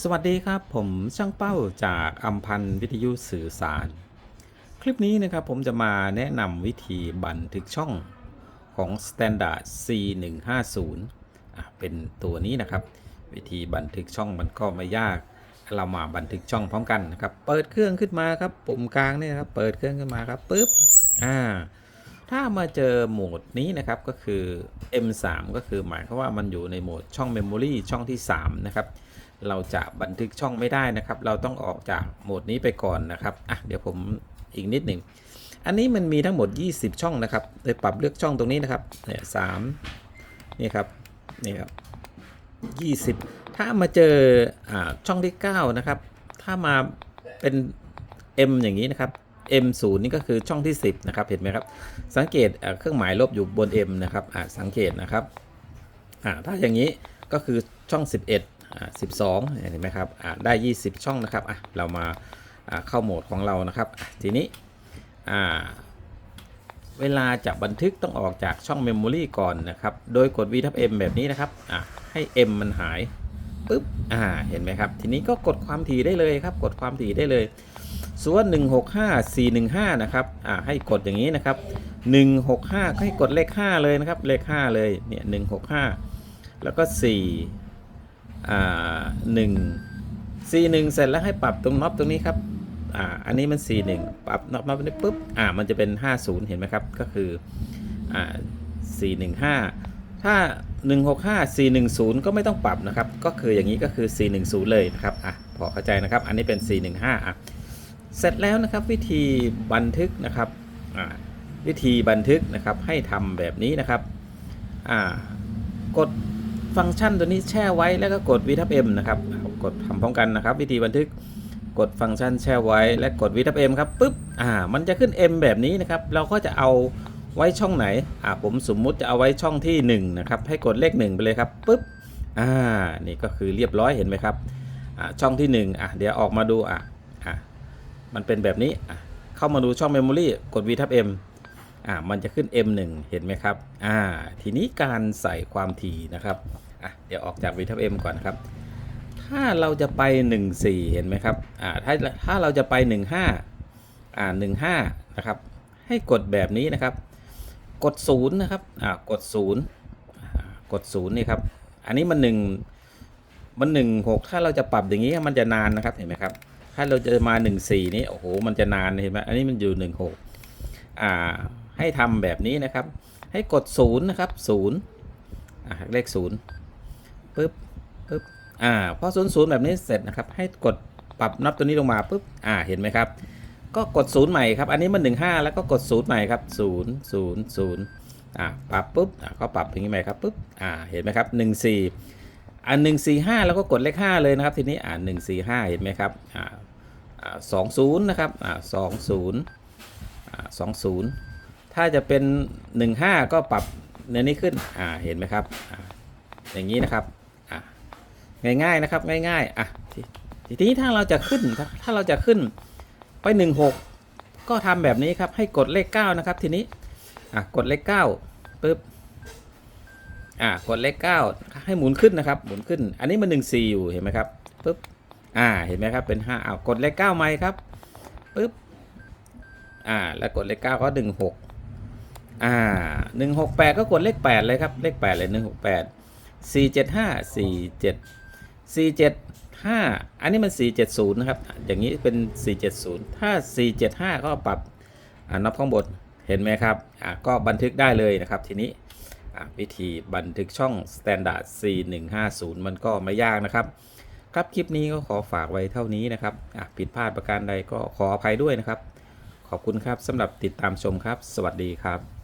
สวัสดีครับผมช่างเป้าจากอัมพันธ์วิทยุสื่อสาร คลิปนี้นะครับผมจะมาแนะนำวิธีบันทึกช่องของ Standard C150 อะเป็นตัวนี้นะครับ วิธีบันทึกช่องมันก็ไม่ยาก เรามาบันทึกช่องพร้อมกันนะครับ เปิดเครื่องขึ้นมาครับปุ่มกลางเนี่ยครับ เปิดเครื่องขึ้นมาครับปุ๊บอ่าถ้ามาเจอโหมดนี้นะครับก็คือ M3 ก็คือหมายความว่ามันอยู่ในโหมดช่อง Memory ช่องที่ 3 นะครับ เราจะบันทึกช่องไม่ได้นะครับ เราต้องออกจากโหมดนี้ไปก่อนนะครับอะเดี๋ยวผมอีกนิดหนึ่งอันนี้มันมีทั้งหมด 20 ช่องนะครับเลยปรับเลือกช่องตรงนี้นะครับเนี่ยสามนี่ครับนี่ครับ 20 ถ้ามาเจออ่าช่องที่ 9 นะครับ ถ้ามาเป็น M อย่างนี้นะครับ M0 นี่ก็คือช่องที่ 10 นะครับ เห็นไหมครับ สังเกตเครื่องหมายลบอยู่บน M นะครับอ่าสังเกตนะครับอ่าถ้าอย่างนี้ก็คือช่อง 11 อ่า12เห็นไหมครับอ่าได้ 20 ช่องนะครับอะเรามาเข้าโหมดของเรานะครับทีนี้อ่าเวลาจะบันทึกต้องออกจากช่อง Memory ก่อนนะครับ โดยกด V ทับ M แบบนี้นะครับอะให้ M มันหายปุ๊บอ่าเห็นไหมครับ ทีนี้ก็กดความถี่ได้เลยครับ กดความถี่ได้เลยส่วน165 415 นะครับ อ่า ให้กดอย่างนี้นะครับ 165 ก็ให้กดเลข 5 เลยนะครับ เลข 5 เลย เนี่ย 165 แล้วก็ 4 อ่า1 41เสร็จแล้วให้ปรับตรงน็อปตรงนี้ครับอ่าอันนี้มัน 41 ปรับน็อปน็อปนี้ปุ๊บอ่ามันจะเป็น 50 เห็นไหมครับ ก็คืออ่า415 ถ้า 165 410 ก็ไม่ต้องปรับนะครับ ก็คืออย่างนี้ก็คือ 410 เลยนะครับอะพอเข้าใจนะครับ อันนี้เป็น 415อะเสร็จแล้วนะครับวิธีบันทึกนะครับอ่าวิธีบันทึกนะครับให้ทำแบบนี้นะครับอ่ากด ฟังก์ชันตัวนี้แช่ไว้แล้วก็กด V ทับ M นะครับ กดทำพร้อมกันนะครับ วิธีบันทึกกดฟังก์ชันแช่ไว้และกด V ทับ M ครับปุ๊บอ่ามันจะขึ้น M แบบนี้นะครับ เราก็จะเอาไว้ช่องไหนอ่าผมสมมุติจะเอาไว้ช่องที่ 1 นะครับ ให้กดเลข 1 ไปเลยครับปุ๊บอ่านี่ก็คือเรียบร้อยเห็นไหมครับอ่าช่องที่ 1อะเดี๋ยวออกมาดูอะอะมันเป็นแบบนี้อะเข้ามาดูช่อง Memory กด V ทับ M อ่ามันจะขึ้น M1 เห็นไหมครับอ่าทีนี้การใส่ความถี่นะครับอะเดี๋ยวออกจาก V ทับ M ก่อนนครับ ถ้าเราจะไป 14 เห็นไหมครับอ่าถ้าถ้าเราจะไป 15อ่า15นะครับให้กดแบบนี้นะครับ กด0นะครับอ่ากด0กด0นี่ครับอันนี้มัน 1 มัน 16 ถ้าเราจะปรับอย่างนี้มันจะนานนะครับเห็นไหมครับถ้าเราจะมา 14 นี้โอ้โหมันจะนานเห็นไหมอันนี้มันอยู่ 16อ่า ให้ทำแบบนี้นะครับ ให้กด0นะครับ0อ่าเลข0ปึ๊บปึ๊บอ่าพอ0 0แบบนี้เสร็จนะครับ ให้กดปรับนับตัวนี้ลงมาปึ๊บอ่าเห็นไหมครับ ก็กด0ใหม่ครับ อันนี้มัน15แล้วก็กด0ใหม่ครับ0 0 0อ่าปรับปุ๊บอ่าก็ปรับอย่างนี้ใหม่ครับปุ๊บอ่าเห็นไหมครับ14อันหนึ่งสี่ห้าแล้วก็กดเลขห้าเลยนะครับ ทีนี้อ่าหนึ่งสี่ห้าเห็นไหมครับอ่าอ่าสองศูนย์นะครับอ่าสองศูนย์อ่าสองศูนย์ ถ้าจะเป็นหนึ่งห้าก็ปรับในนี้ขึ้นอ่าเห็นไหมครับอ่าอย่างนี้นะครับอ่าง่ายๆนะครับง่ายๆอะทีนี้ถ้าเราจะขึ้นถ้าถ้าเราจะขึ้นไปหนึ่งหกก็ทำแบบนี้ครับให้กดเลขเก้านะครับ ทีนี้อะกดเลขเก้าปึ๊บอ่ากดเลข 9 ให้หมุนขึ้นนะครับหมุนขึ้น อันนี้มัน1 4อยู่เห็นไหมครับปุ๊บอ่าเห็นไหมครับเป็น5อ้าวกดเลข9ไหมครับปุ๊บอ่าแล้วกดเลข9ก็1 6 อ่า1 6 8ก็กดเลข8เลยครับ เลข8เลย1 6 8 4 7 5 4 7 4 7 5อันนี้มัน470นะครับ อย่างนี้เป็น470ถ้า475ก็ปรับนับข้างบน เห็นไหมครับ อ่าก็บันทึกได้เลยนะครับ ทีนี้วิธีบันทึกช่อง Standard C150 มันก็ไม่ยากนะครับ ครับคลิปนี้ก็ขอฝากไว้เท่านี้นะครับผิดพลาดประการใดก็ขออภัยด้วยนะครับ ขอบคุณครับสำหรับติดตามชมครับ สวัสดีครับ